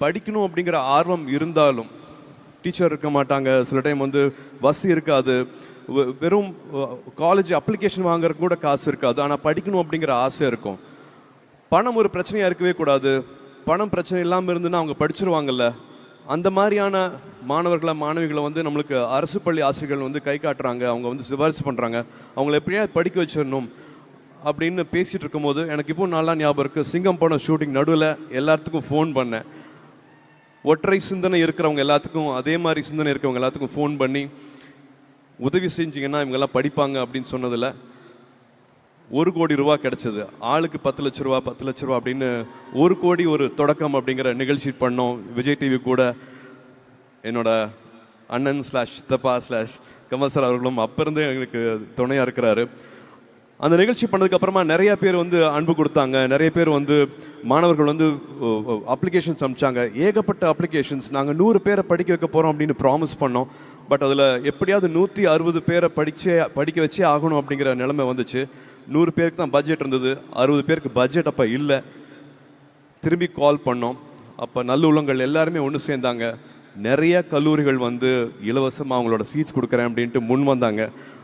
படிக்கணும் அப்படிங்கிற ஆர்வம் இருந்தாலும் டீச்சர் இருக்க மாட்டாங்க. சில டைம் வந்து வசதி இருக்காது. வெ- வெறும் காலேஜ் அப்ளிகேஷன் வாங்குறதுக்கு கூட காசு இருக்காது. ஆனால் படிக்கணும் அப்படிங்கிற ஆசை இருக்கும். பணம் ஒரு பிரச்சனையாக இருக்கவே கூடாது. பணம் பிரச்சனை இல்லாமல் இருந்துன்னா அவங்க படிச்சிருவாங்கல்ல. அந்த மாதிரியான மாணவர்களை மாணவிகளை வந்து நம்மளுக்கு அரசு பள்ளி ஆசிரியர்கள் வந்து கை காட்டுறாங்க. அவங்க வந்து சிபாரிசு பண்ணுறாங்க அவங்கள எப்படியாவது படிக்க வச்சிடணும் அப்படின்னு பேசிகிட்டு இருக்கும்போது எனக்கு இப்போ நல்லா ஞாபகம் இருக்குது சிங்கம் படம் ஷூட்டிங் நடுவில் எல்லாத்துக்கும் ஃபோன் பண்ணேன். ஒற்றை சிந்தனை இருக்கிறவங்க எல்லாத்துக்கும் அதே மாதிரி சிந்தனை இருக்கிறவங்க எல்லாத்துக்கும் ஃபோன் பண்ணி உதவி செஞ்சிங்கன்னா இவங்கெல்லாம் படிப்பாங்க அப்படின்னு சொன்னதில் ஒரு கோடி ரூபா கிடச்சிது. ஆளுக்கு பத்து லட்ச ரூபா பத்து லட்ச ரூபா அப்படின்னு ஒரு கோடி ஒரு தொடக்கம் அப்படிங்கிற நிகழ்ச்சி பண்ணோம். விஜய் டிவி கூட என்னோட அண்ணன் ஸ்லாஷ் சித்தப்பா ஸ்லாஷ் கமல் சார் அவர்களும் அப்போ இருந்தே எங்களுக்கு துணையாக இருக்கிறாரு. அந்த நிகழ்ச்சி பண்ணதுக்கு அப்புறமா நிறைய பேர் வந்து அன்பு கொடுத்தாங்க. நிறைய பேர் வந்து மாணவர்கள் வந்து அப்ளிகேஷன்ஸ் அனுப்பிச்சாங்க ஏகப்பட்ட அப்ளிகேஷன்ஸ் நாங்கள் நூறு பேரை படிக்க வைக்க போகிறோம் அப்படின்னு ப்ராமிஸ் பண்ணோம். பட் அதில் எப்படியாவது நூற்றி அறுபது பேரை படித்தே படிக்க வச்சே ஆகணும் அப்படிங்கிற நிலைமை வந்துச்சு. நூறு பேருக்கு தான் பட்ஜெட் இருந்தது. அறுபது பேருக்கு பட்ஜெட் அப்போ இல்லை. திரும்பி கால் பண்ணோம். அப்போ நல்லுள்ளங்கள் எல்லாருமே ஒன்று சேர்ந்தாங்க. நிறைய கல்லூரிகள் வந்து இலவசமாக அவங்களோட சீட்ஸ் கொடுக்குறேன் அப்படின்ட்டு முன் வந்தாங்க.